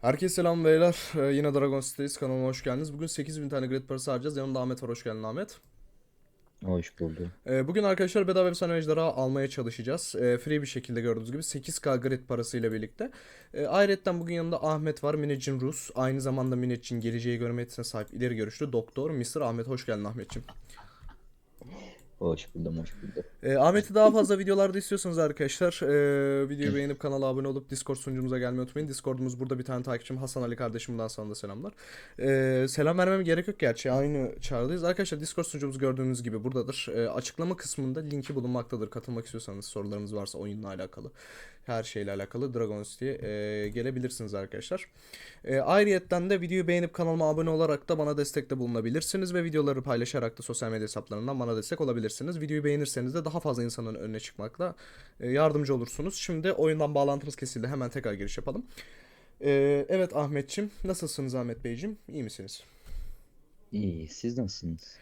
Herkese selam beyler. Ee, yine Dragon City'deyiz. Kanalıma hoş geldiniz. Bugün 8000 tane grid parası harcayacağız. Yanımda Ahmet var. Hoş geldin Ahmet. Hoş buldum. Ee, bugün arkadaşlar bedava efsane ejderha almaya çalışacağız. Ee, free bir şekilde gördüğünüz gibi 8k grid parasıyla birlikte. Ee, ayrıca bugün yanında Ahmet var. Minecin Rus. Aynı zamanda Minecin geleceği görme yetisine sahip ileri görüşlü doktor Mr. Ahmet. Hoş geldin Ahmetciğim. Hoş buldum, hoş buldum. Ee, Ahmet'i daha fazla videolarda istiyorsanız arkadaşlar e, videoyu beğenip kanala abone olup Discord sunucumuza gelmeyi unutmayın. Discord'umuz burada bir tane takipçim Hasan Ali kardeşimden sana da selamlar. Ee, selam vermeme gerek yok gerçi aynı çağrıdayız. Arkadaşlar Discord sunucumuz gördüğünüz gibi buradadır. Ee, açıklama kısmında linki bulunmaktadır. Katılmak istiyorsanız sorularınız varsa oyunla alakalı her şeyle alakalı Dragon City'ye e, gelebilirsiniz arkadaşlar. E, ayrıyetten de videoyu beğenip kanalıma abone olarak da bana destekte bulunabilirsiniz ve videoları paylaşarak da sosyal medya hesaplarından bana destek olabilirsiniz. Videoyu beğenirseniz de daha fazla insanın önüne çıkmakla e, yardımcı olursunuz. Şimdi oyundan bağlantımız kesildi. Hemen tekrar giriş yapalım. E, evet Ahmetçim, nasılsınız Ahmet Beyciğim? İyi misiniz? İyi, siz nasılsınız?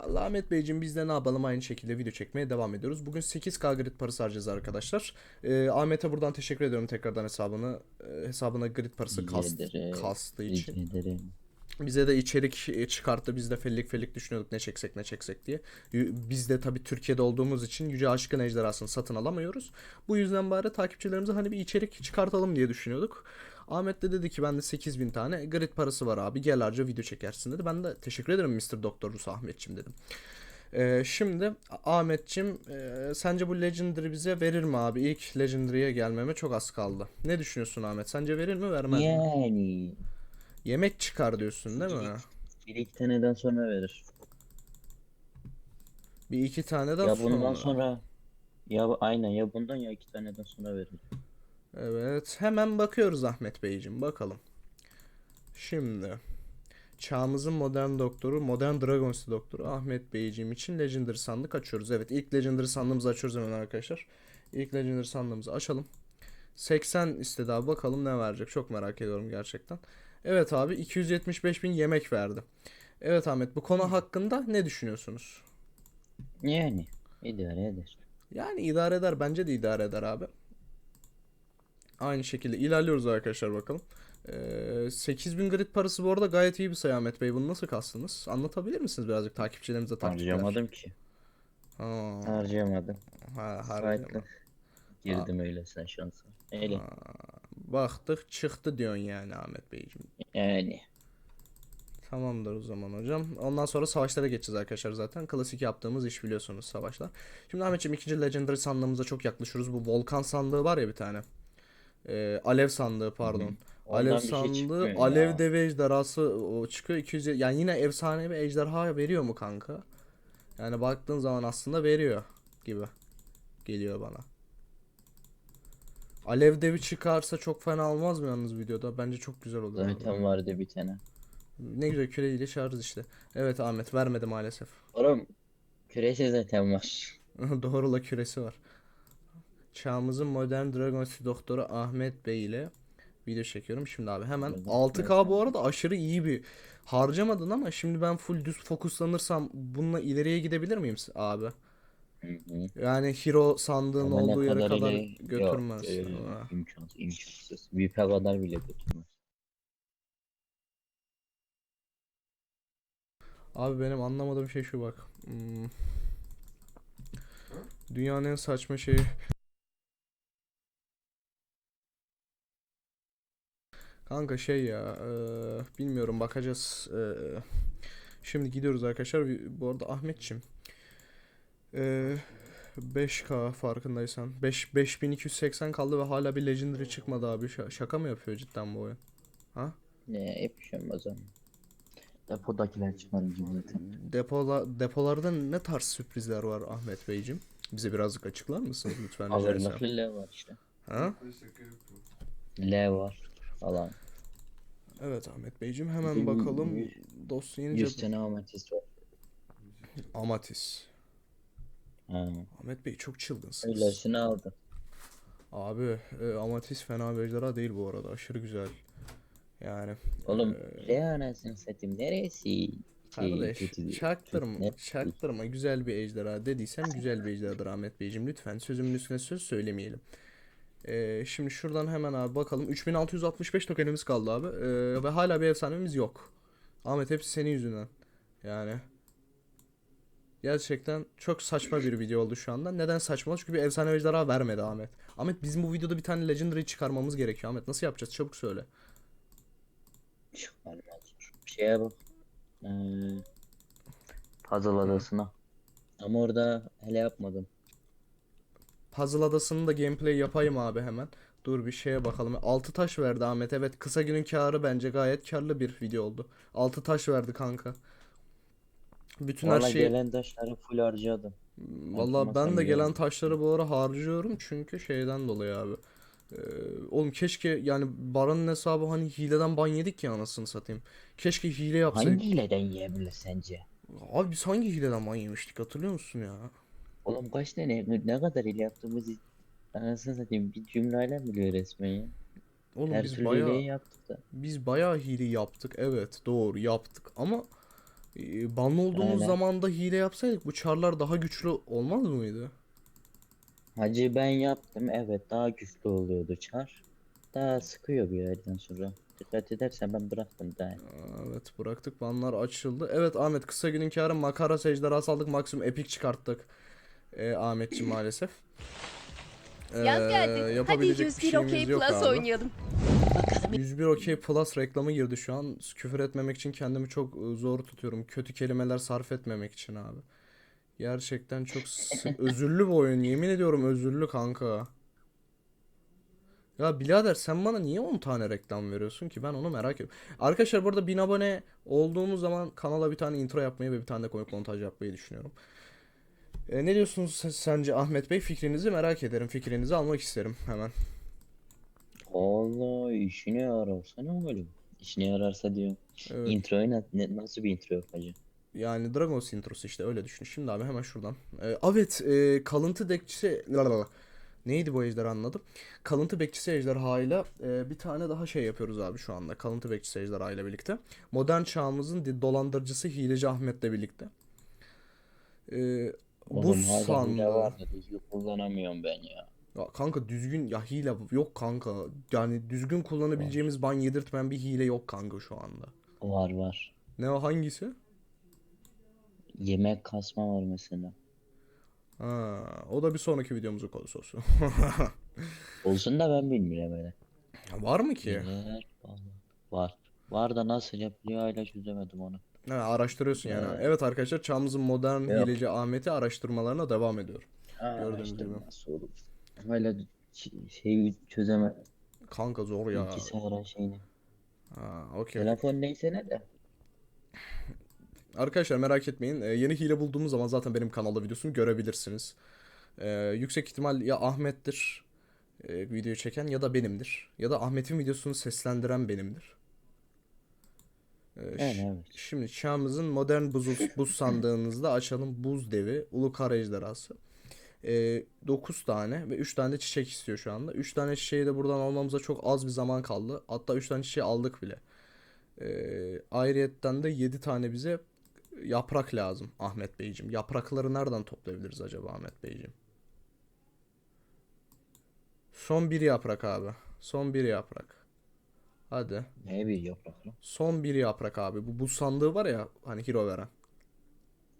Vallahi Ahmet Beyciğim biz de ne yapalım aynı şekilde video çekmeye devam ediyoruz. Bugün 8K grid parası harcayacağız arkadaşlar. Ee, Ahmet'e buradan teşekkür ediyorum tekrardan hesabını e, hesabına grid parası kast, Rica için. ederim. Bize de içerik e, çıkarttı. Biz de fellik fellik düşünüyorduk ne çeksek ne çeksek diye. Biz de tabii Türkiye'de olduğumuz için Yüce Aşkın Ejderhası'nı satın alamıyoruz. Bu yüzden bari takipçilerimize hani bir içerik çıkartalım diye düşünüyorduk. Ahmet de dedi ki bende 8000 tane grid parası var abi gel harca video çekersin dedi. Ben de teşekkür ederim Mr. Doktor Rus Ahmetçim dedim. Ee, şimdi Ahmetçim e, sence bu Legendary bize verir mi abi? İlk Legendary'e gelmeme çok az kaldı. Ne düşünüyorsun Ahmet? Sence verir mi vermez mi? Yani Yemek çıkar diyorsun değil mi? bir iki taneden sonra verir. Bir iki tane de Ya bundan sonra ya aynen ya bundan ya iki taneden sonra verir. Evet, hemen bakıyoruz Ahmet Beyciğim, bakalım. Şimdi çağımızın modern doktoru, modern Dragon City doktoru Ahmet Beyciğim için Legendary sandık açıyoruz. Evet, ilk Legendary sandığımızı açıyoruz hemen arkadaşlar. İlk Legendary sandığımızı açalım. 80 istedi abi, bakalım ne verecek. Çok merak ediyorum gerçekten. Evet abi, 275 bin yemek verdi. Evet Ahmet, bu konu hakkında ne düşünüyorsunuz? Yani idare eder. Yani idare eder. Bence de idare eder abi. Aynı şekilde ilerliyoruz arkadaşlar bakalım. Ee, 8000 grid parası bu arada gayet iyi bir sayı Ahmet Bey. Bunu nasıl kastınız? Anlatabilir misiniz birazcık takipçilerimize taktikler? Harcamadım ki. Ha, Harcayamadım. ha, harcama. Girdim öyle sen şansa. Öyle. Baktık çıktı diyorsun yani Ahmet Beyciğim. Yani. Tamamdır o zaman hocam. Ondan sonra savaşlara geçeceğiz arkadaşlar zaten. Klasik yaptığımız iş biliyorsunuz savaşlar. Şimdi Ahmetciğim ikinci Legendary sandığımıza çok yaklaşıyoruz. Bu volkan sandığı var ya bir tane. Ee, alev sandığı pardon. Ondan Alev şey sandığı, ya. alev deve ejderhası o çıkıyor 200 yani yine efsane bir ejderha veriyor mu kanka? Yani baktığın zaman aslında veriyor gibi geliyor bana. Alev devi çıkarsa çok fena olmaz mı yalnız videoda? Bence çok güzel olur. Zaten vardı bir tane. Ne güzel küreyle şarj işte. Evet Ahmet vermedi maalesef. Oğlum küresi zaten var. Doğru la küresi var. Çağımızın modern Dragon City doktoru Ahmet Bey ile video çekiyorum. Şimdi abi hemen Evet, 6K bu arada aşırı iyi bir harcamadın ama şimdi ben full düz fokuslanırsam bununla ileriye gidebilir miyim abi? Yani hero sandığın Ama olduğu yere kadar ileri- götürmez. Yok, e, imkansız, imkansız. VIP'e kadar bile götürmez. Abi benim anlamadığım şey şu bak. Hmm. Dünyanın en saçma şeyi. Kanka şey ya, eee, bilmiyorum bakacağız. Eee, şimdi gidiyoruz arkadaşlar. Bu arada Ahmetçim. Eee 5K farkındaysan. 5 5280 kaldı ve hala bir Legendary çıkmadı abi. Ş- şaka mı yapıyor cidden bu oyun? Ha? Ne yapacağım o zaman. Depodakiler çıkarınca zaten. Depola, depolarda ne tarz sürprizler var Ahmet Beyciğim? Bize birazcık açıklar mısınız lütfen? Alırlıklı L var işte. Ha? L var falan. Evet Ahmet Beyciğim hemen Yüz- bakalım yüz- dosya 100 inince tane ametist var. Amatis. Ha. Ahmet Bey çok çılgınsınız. Öylesini aldı. Abi e, Amatis fena bir ejderha değil bu arada aşırı güzel. Yani Oğlum Ee, L anasını satayım neresi? Şey, kardeş kötü- çaktırma kötü- ne- çaktırma güzel bir ejderha dediysem güzel bir ejderhadır Ahmet Beyciğim lütfen sözümün üstüne söz söylemeyelim. Ee, şimdi şuradan hemen abi bakalım. 3665 tokenimiz kaldı abi. Ee, ve hala bir efsanemiz yok. Ahmet hepsi senin yüzünden. Yani. Gerçekten çok saçma bir video oldu şu anda. Neden saçma? Çünkü bir efsane ejderha vermedi Ahmet. Ahmet bizim bu videoda bir tane legendary çıkarmamız gerekiyor Ahmet. Nasıl yapacağız? Çabuk söyle. Çıkarmaz. Şeye bak. Ee, puzzle adasına. Ama orada hele yapmadım. Puzzle adasının da gameplay yapayım abi hemen. Dur bir şeye bakalım. 6 taş verdi Ahmet. Evet kısa günün karı bence gayet karlı bir video oldu. 6 taş verdi kanka. Bütün her Valla şeyi gelen taşları full harcadım. Valla ben de gelen taşları bu ara harcıyorum çünkü şeyden dolayı abi. Ee, oğlum keşke yani Baran'ın hesabı hani hileden ban yedik ya anasını satayım. Keşke hile yapsaydık. Hangi hileden yiyebilir sence? Abi biz hangi hileden ban yemiştik hatırlıyor musun ya? Oğlum kaç tane ne kadar hile yaptığımızı anasını satayım bir cümleyle biliyor resmen ya. Oğlum Her biz türlü bayağı hileyi yaptık da. biz bayağı hile yaptık. Evet doğru yaptık ama e, banlı olduğumuz Aynen. zamanda hile yapsaydık bu çarlar daha güçlü olmaz mıydı? Hacı ben yaptım evet daha güçlü oluyordu çar. Daha sıkıyor bir yerden sonra. Dikkat edersen ben bıraktım daha. Evet bıraktık banlar açıldı. Evet Ahmet kısa günün karı makara ejderhası aldık maksimum epik çıkarttık. Ee, Ahmetciğim maalesef. Yaz Ee, geldi. Hadi yapabilecek bir 101 şeyimiz Okey yok Plus abi. oynayalım. 101 Okey Plus reklamı girdi şu an. Küfür etmemek için kendimi çok e, zor tutuyorum. Kötü kelimeler sarf etmemek için abi. Gerçekten çok özürlü bir oyun. Yemin ediyorum özürlü kanka. Ya birader sen bana niye 10 tane reklam veriyorsun ki? Ben onu merak ediyorum. Arkadaşlar burada 1000 abone olduğumuz zaman kanala bir tane intro yapmayı ve bir tane de komik montaj yapmayı düşünüyorum. E, ne diyorsunuz se- sence Ahmet Bey? Fikrinizi merak ederim. Fikrinizi almak isterim hemen. Allah işine yararsa ne oğlum? İşine yararsa diyor. Evet. Introyu na- ne, nasıl bir intro yapacağım? Yani Dragons introsu işte öyle düşün. Şimdi abi hemen şuradan. Ee, evet e, kalıntı bekçisi Lalala. Neydi bu ejderha anladım. Kalıntı bekçisi ejderhayla e, bir tane daha şey yapıyoruz abi şu anda. Kalıntı bekçisi ejderhayla birlikte. Modern çağımızın dolandırıcısı Hileci Ahmet'le birlikte. Ee, bu Oğlum hala hile sandığı. var da düzgün kullanamıyorum ben ya. Ya kanka düzgün ya hile yok kanka. Yani düzgün kullanabileceğimiz ban yedirtmeyen bir hile yok kanka şu anda. Var var. Ne o hangisi? Yemek kasma var mesela. Ha, o da bir sonraki videomuzun konusu olsun. Olsun da ben bilmiyorum öyle. Var mı ki? Neler. Var. Var da nasıl yapılıyor hala çözemedim onu. Ha, araştırıyorsun yani. Evet. Evet arkadaşlar çağımızın modern Yok. hileci Ahmet'i araştırmalarına devam ediyor. Aa, Gördüğünüz gibi. nasıl olur? Hala şeyi çözemedim. Kanka zor ya. Bilgisayarın şeyini. Ha, okey. Telefon neyse ne de. Arkadaşlar merak etmeyin. Ee, yeni hile bulduğumuz zaman zaten benim kanalda videosunu görebilirsiniz. Ee, yüksek ihtimal ya Ahmet'tir e, videoyu çeken ya da benimdir. Ya da Ahmet'in videosunu seslendiren benimdir. Ee, ş- evet. Şimdi çağımızın modern buz, buz sandığınızda açalım buz devi, ulu kara ejderhası. 9 tane ve 3 tane de çiçek istiyor şu anda. 3 tane çiçeği de buradan almamıza çok az bir zaman kaldı. Hatta 3 tane çiçeği aldık bile. Ee, ayrıyetten de 7 tane bize yaprak lazım Ahmet Beyciğim. Yaprakları nereden toplayabiliriz acaba Ahmet Beyciğim? Son bir yaprak abi. Son bir yaprak. Hadi. Ne bir yaprak lan? Son bir yaprak abi. Bu buz sandığı var ya hani hero veren.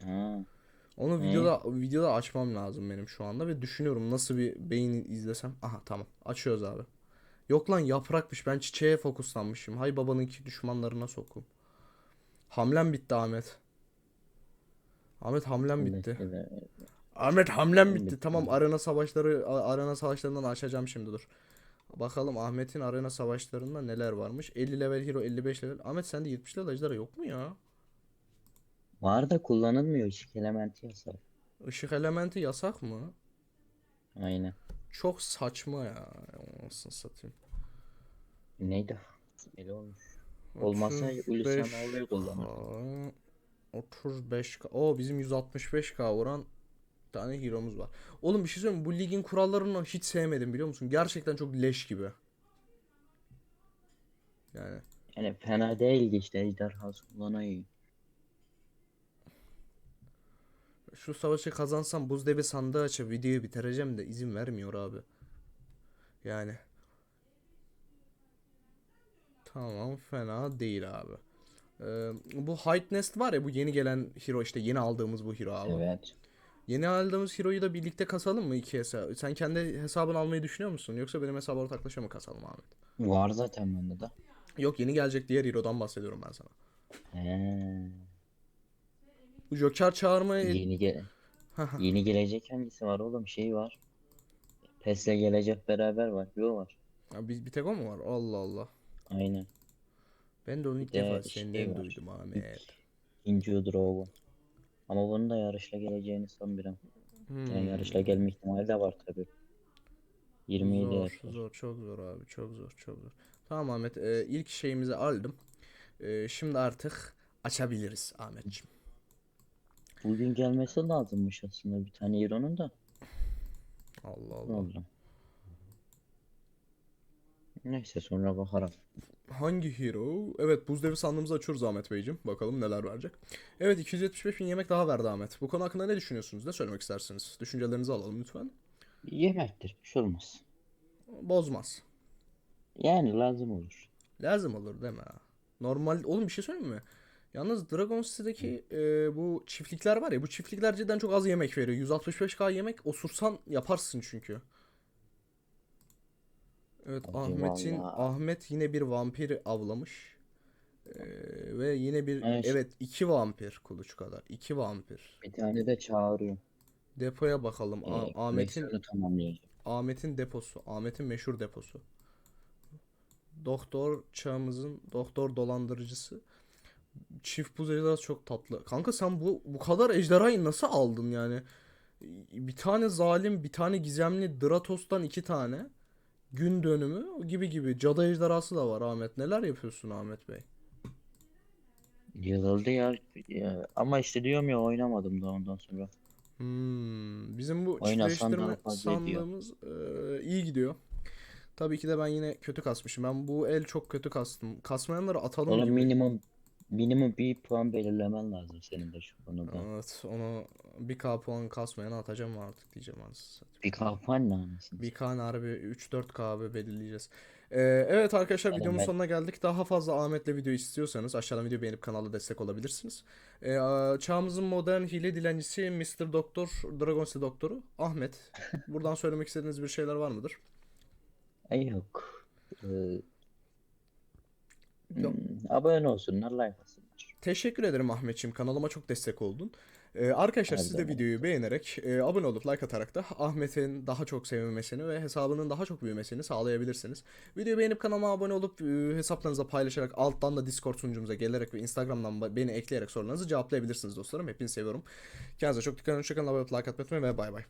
Ha. Onu Ne? videoda videoda açmam lazım benim şu anda ve düşünüyorum nasıl bir beyin izlesem. Aha tamam. Açıyoruz abi. Yok lan yaprakmış. Ben çiçeğe fokuslanmışım. Hay babanınki düşmanlarına sokum. Hamlem bitti Ahmet. Ahmet hamlem bitti. Neyse de- Ahmet hamlem bitti. Bitti. Tamam arena savaşları a- arena savaşlarından açacağım şimdi dur. Bakalım Ahmet'in arena savaşlarında neler varmış. 50 level hero 55 level. Ahmet sende 70 level ejderha yok mu ya? Var da kullanılmıyor. Işık elementi yasak. Işık elementi yasak mı? Aynen. Çok saçma ya. Anasını satayım. Neydi? Öyle olmuş. Olmasa 35 Ulusal Ağlayı kullanır. K, 35K. Oo bizim 165K vuran tane hero'muz var. Oğlum bir şey söyleyeyim mi? Bu ligin kurallarını hiç sevmedim biliyor musun? Gerçekten çok leş gibi. Yani Yani fena değil ki işte ejderhası kullanayım. şu savaşı kazansam buz devi sandığı açıp videoyu bitireceğim de izin vermiyor abi. Yani. Tamam fena değil abi. Ee, bu Height Nest var ya bu yeni gelen hero işte yeni aldığımız bu hero abi. Evet. Yeni aldığımız hero'yu da birlikte kasalım mı iki hesap? Sen kendi hesabını almayı düşünüyor musun? Yoksa benim hesabı ortaklaşa mı kasalım Ahmet? Var zaten bende de. Yok yeni gelecek diğer hero'dan bahsediyorum ben sana. He. Bu Joker çağırmaya... Yeni ge yeni gelecek hangisi var oğlum? Şey var. PES'le gelecek beraber var. Yo var. Ya bir, bir tek o mu var? Allah Allah. Aynen. Ben de onu ilk defa şey senden var. duydum Ahmet. Inju Dragon. Ama bunun da yarışla geleceğini sanmıyorum. Hmm. Yani yarışla gelme ihtimali de var tabi. 27 Zor, yapar. zor, çok zor abi, çok zor, çok zor. Tamam Ahmet, e, ilk şeyimizi aldım. E, şimdi artık açabiliriz Ahmetciğim. Bugün gelmesi lazımmış aslında bir tane Hero'nun da. Allah Ne Allah. oldu? Neyse sonra bakarım. Hangi hero? Evet, buz devi sandığımızı açıyoruz Ahmet Beyciğim. Bakalım neler verecek. Evet, 275 bin yemek daha verdi Ahmet. Bu konu hakkında ne düşünüyorsunuz? Ne söylemek istersiniz? Düşüncelerinizi alalım lütfen. Yemektir. Bir şey olmaz. Bozmaz. Yani lazım olur. Lazım olur değil mi? ha? Normal, oğlum bir şey söyleyeyim mi? Yalnız Dragon City'deki e, bu çiftlikler var ya, bu çiftlikler cidden çok az yemek veriyor. 165k yemek osursan yaparsın çünkü. Evet, Ahmet'in vallahi. Ahmet yine bir vampir avlamış. E, ve yine bir Evet. evet iki vampir kuluç kadar. iki vampir. Bir tane de çağırıyor. Depoya bakalım. A- Ee, Ahmet'in koleksiyonu tamamlayacak. Ahmet'in deposu. Ahmet'in meşhur deposu. Doktor çağımızın doktor dolandırıcısı. Çift buz ejderhası çok tatlı. Kanka sen bu bu kadar ejderhayı nasıl aldın yani? Bir tane zalim, bir tane gizemli Dratos'tan iki tane. Gün dönümü gibi gibi. Cadı ejderhası da var Ahmet. Neler yapıyorsun Ahmet Bey? Yılıldı ya. ya. Ama işte diyorum ya oynamadım da ondan sonra. Hmm, bizim bu çiftleştirme sandığımız eee, iyi gidiyor. Tabii ki de ben yine kötü kasmışım. Ben bu el çok kötü kastım. Kasmayanları atalım Oğlum gibi. minimum minimum bir puan belirlemen lazım senin de şu konuda. Evet, onu bir K puan kasmayana atacağım artık diyeceğim anasını. Bir kapan ne anasını Bir K harbi 3-4K abi belirleyeceğiz. Ee, evet arkadaşlar Oğlum videomun ben- sonuna geldik. Daha fazla Ahmet'le video istiyorsanız aşağıdan video beğenip kanala destek olabilirsiniz. Ee, çağımızın modern hile dilencisi Mr. Doktor, Dragon City Doktoru Ahmet. Buradan söylemek istediğiniz bir şeyler var mıdır? Yok. Ee, abone olsunlar, like atsınlar. Teşekkür ederim Ahmetciğim. Kanalıma çok destek oldun. Ee, arkadaşlar Her siz de videoyu beğenerek, e, abone olup like atarak da Ahmet'in daha çok sevilmesini ve hesabının daha çok büyümesini sağlayabilirsiniz. Videoyu beğenip kanalıma abone olup e, hesaplarınıza paylaşarak alttan da Discord sunucumuza gelerek ve Instagram'dan beni ekleyerek sorularınızı cevaplayabilirsiniz dostlarım. Hepinizi seviyorum. Kendinize çok dikkat edin. Hoşçakalın. Abone olup like atmayı unutmayın ve bay bay.